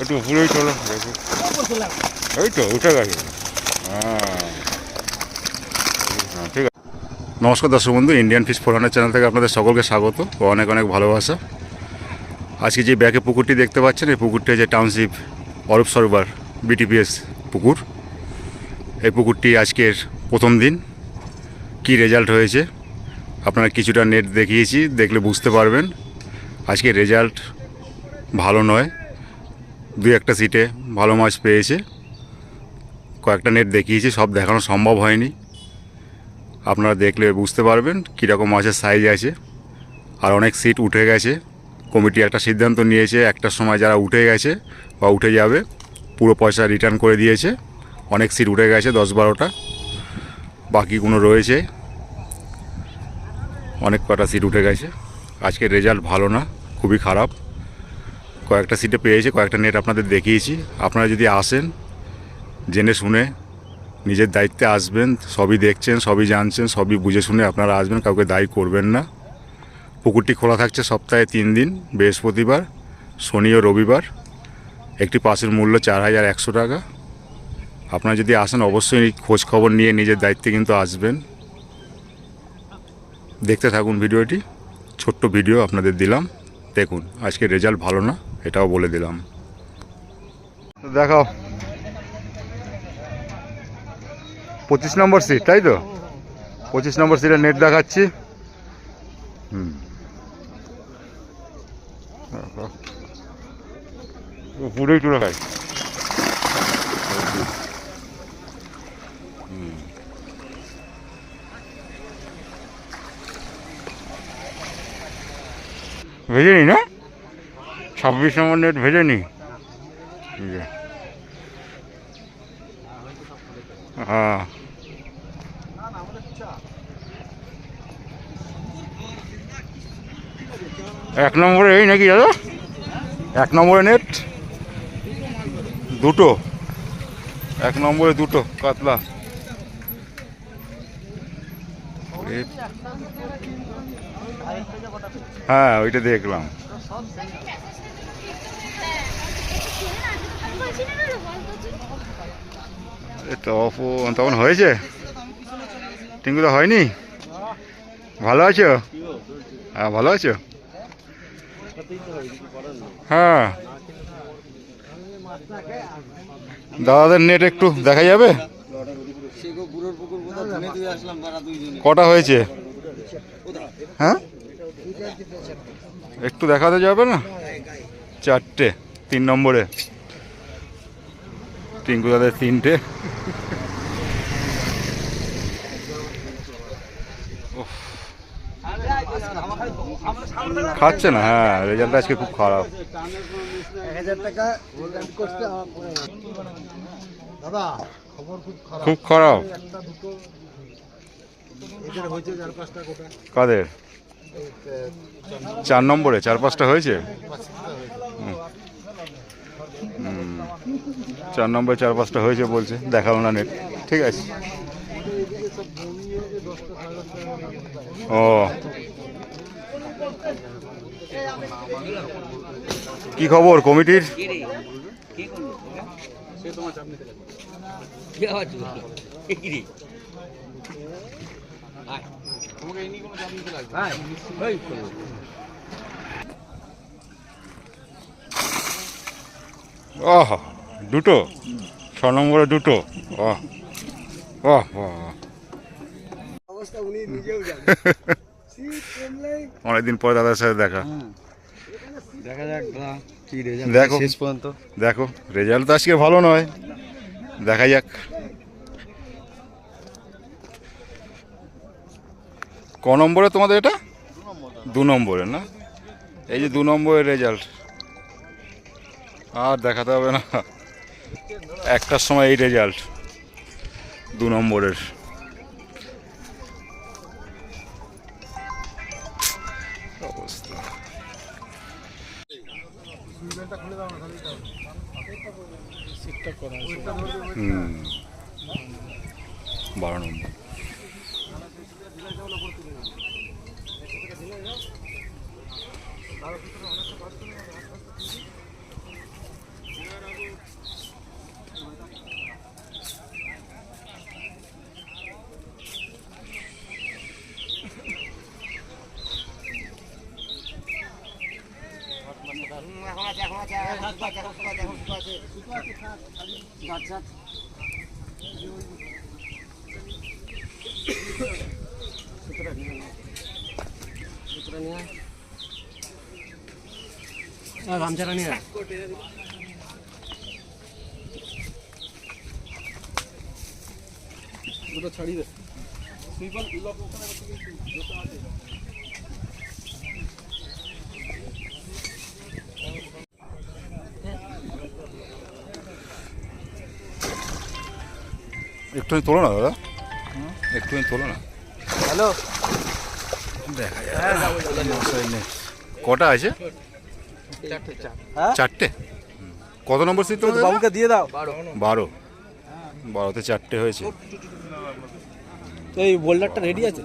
একটু উপরেই চলো তো উঠে গেছে। হ্যাঁ। হ্যাঁ, ঠিক আছে। নমস্কার দর্শক বন্ধু ইন্ডিয়ান ফিশ ফোরানের চ্যানেল থেকে আপনাদের সকলকে স্বাগত অনেক অনেক ভালোবাসা। আজকে যে ব্যাকে পুকুরটি দেখতে পাচ্ছেন এই পুকুরটি যে টাউনশিপ অরূপ সরোবর বিটিপিএস পুকুর। এই পুকুরটি আজকের প্রথম দিন। কি রেজাল্ট হয়েছে? আপনারা কিছুটা নেট দেখিয়েছি দেখলে বুঝতে পারবেন। আজকে রেজাল্ট ভালো নয়। দু একটা সিটে ভালো মাছ পেয়েছে। কয়েকটা নেট দেখিয়েছি, সব দেখানো সম্ভব হয়নি। আপনারা দেখলে বুঝতে পারবেন কীরকম মাছের সাইজ আছে। আর অনেক সিট উঠে গেছে। কমিটি একটা সিদ্ধান্ত নিয়েছে একটার সময় যারা উঠে গেছে বা উঠে যাবে, পুরো পয়সা রিটার্ন করে দিয়েছে। অনেক সিট উঠে গেছে, দশ বারোটা। বাকি কোনো রয়েছে? অনেক কটা সিট উঠে গেছে। আজকের রেজাল্ট ভালো না, খুবই খারাপ। কয়েকটা সিটে পেয়েছে, কয়েকটা নেট আপনাদের দেখিয়েছি। আপনারা যদি আসেন, জেনে শুনে নিজের দায়িত্বে আসবেন, সবই দেখছেন, সবই জানছেন, সবই বুঝে শুনে আপনারা আসবেন, কাউকে দায়ী করবেন না। পুকুরটি খোলা থাকছে সপ্তাহে তিন দিন, বৃহস্পতিবার, শনি ও রবিবার। একটি পাশের মূল্য চার হাজার একশো টাকা। আপনারা যদি আসেন, অবশ্যই খবর নিয়ে নিজের দায়িত্বে কিন্তু আসবেন। দেখতে থাকুন ভিডিওটি। ছোট্ট ভিডিও আপনাদের দিলাম। দেখুন আজকে রেজাল্ট ভালো না। এটাও বলে দিলাম। দেখাও। পঁচিশ নম্বর সিট তাই তো? পঁচিশ নম্বর সিটে নেট দেখাচ্ছি। হুম। পুরোই তুলে খাই ভেজে নি না? ছাব্বিশ নম্বর নেট ভেজে নি হ্যাঁ। এক নম্বরে এই নাকি দাদা? এক নম্বরে নেট দুটো। এক নম্বরে দুটো, কাতলা। হ্যাঁ ওইটা দেখলাম। এ তখন তখন হয়েছে? টিঙ্কুদা হয়নি? ভালো আছো? হ্যাঁ ভালো আছো? হ্যাঁ। দাদাদের নেট একটু দেখা যাবে? কটা হয়েছে? হ্যাঁ? একটু দেখাতে যাবে না? চারটে, তিন নম্বরে। টিঙ্কু দাদের তিনটে। খাচ্ছে না হ্যাঁ রেজাল্ট আজকে খুব খারাপ। খুব খারাপ। কাদের? চার নম্বরে। চার পাঁচটা হয়েছে। চার নম্বর চার পাঁচটা হয়েছে বলছে, দেখাল না নেট ঠিক আছে। ও। কি খবর কমিটির? ওহ দুটো? ছ নম্বরে দুটো? কমলেই অনেকদিন পরে দাদার সাথে দেখা। দেখা যাক কি রেজাল্ট দেখো। শেষ পর্যন্ত। দেখো রেজাল্ট তো আজকে ভালো নয়। দেখা যাক। ক নম্বরে তোমাদের এটা? দু নম্বরে না? এই যে দু নম্বরের রেজাল্ট আর দেখাতে হবে না। একটার সময় এই রেজাল্ট দু নম্বরের। অবস্থা। বারো নম্বর। গামছাটা নিয়ে আয়। দুটো ছাড়িয়ে দে একটুখানি তোলো না দাদা। একটুখানি তোলো না। হ্যালো। দেখা যায় কটা আছে? হ্যাঁ? চারটে? কত নম্বর সিট তোমাদের বাবুকে দিয়ে দাও। বারো। বারোতে চারটে হয়েছে। এই বোল্ডারটা রেডি আছে?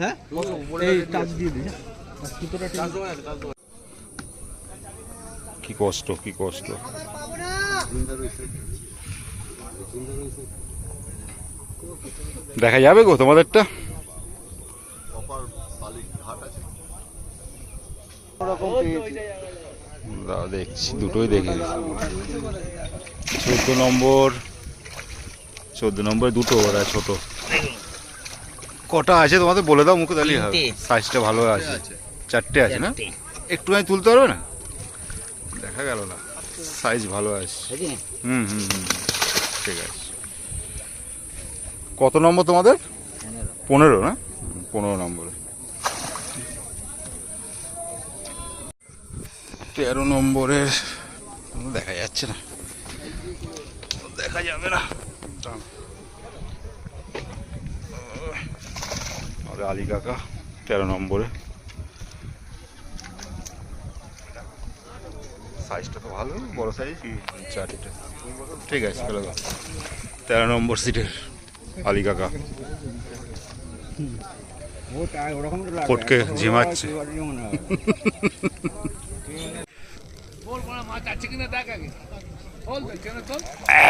হ্যাঁ এই টাচ দিয়ে দিই কি কষ্ট কি কষ্ট। দেখা যাবে গো তোমাদেরটা। দেখছি দুটোই দেখে চোদ্দ নম্বর চোদ্দ নম্বর দুটো ওরা ছোট। কটা আছে তোমাদের? বলে দাও মুখে তাহলেই হবে সাইজটা ভালো আছে। চারটে আছে না? একটুখানি তুলতে পারবে না? দেখা গেল না। সাইজ ভালো আছে। হুম হুম হুম। ঠিক আছে। কত নম্বর তোমাদের? পনেরো না? পনেরো নম্বরে। তেরো নম্বরের দেখা যাচ্ছে না। দেখা যাবে না। আর আলী কাকা, তেরো নম্বরে। সাইজটা তো ভালো বড় সাইজ? চারটে ঠিক আছে চলো দাও। তেরো নম্বর সিটের আলী কাকা। ফটকে ঝিমাচ্ছে।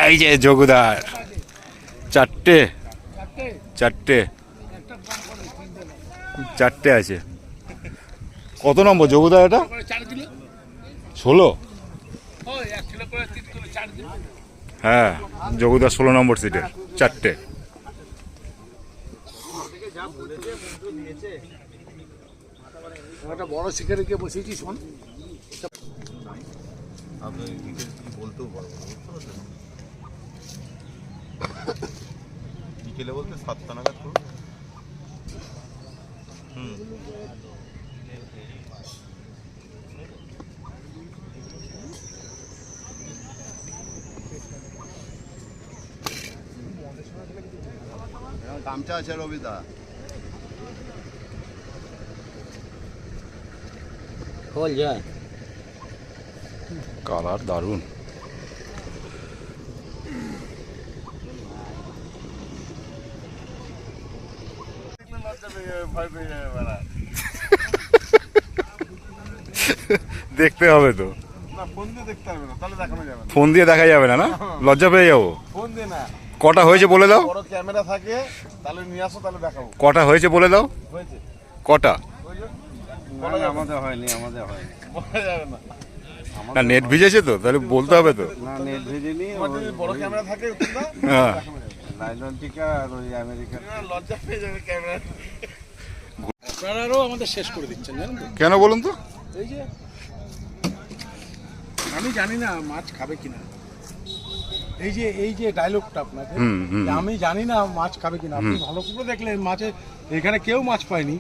এই যে যোগদার চারটে চারটে চারটে আছে। কত নম্বর যোগদার এটা? ষোলো? হ্যাঁ যোগদার ষোলো নম্বর সিটের চারটে। একটা বড় শোন। বিকেলে বলতে সাতটা নাগাদ করুন। হুম। গামছা আছে রবিদা। খোল যায় কালার দারুণ। দেখতে হবে তো। না ফোন দিয়ে দেখতে হবে না তাহলে দেখানো যাবে ফোন দিয়ে দেখা যাবে না না? লজ্জা পেয়ে যাব। ফোন দিয়ে না। কটা হয়েছে বলে দাও। বড় ক্যামেরা থাকে তাহলে নিয়ে আসো তাহলে দেখাবো। কটা হয়েছে বলে দাও। হয়েছে? কটা? আমাদের হয়নি আমাদের হয়নি। বলা যাবে না। না নেট ভিজেছে তো তাহলে বলতে হবে তো। না নেট ভেজেনি বড় ক্যামেরা থাকে হ্যাঁ। নাইলন টিকা আর ওই আমেরিকান লজ্জা পেয়ে যাবে ক্যামেরা। আপনারাও আমাদের শেষ করে দিচ্ছেন জানেন তো? কেন বলুন তো? এই যে আমি জানি না মাছ খাবে কিনা। এই যে এই যে ডায়লগটা আপনাকে আমি জানি না মাছ খাবে কিনা আপনি ভালো করে দেখলেন মাছের এখানে কেউ মাছ পায়নি।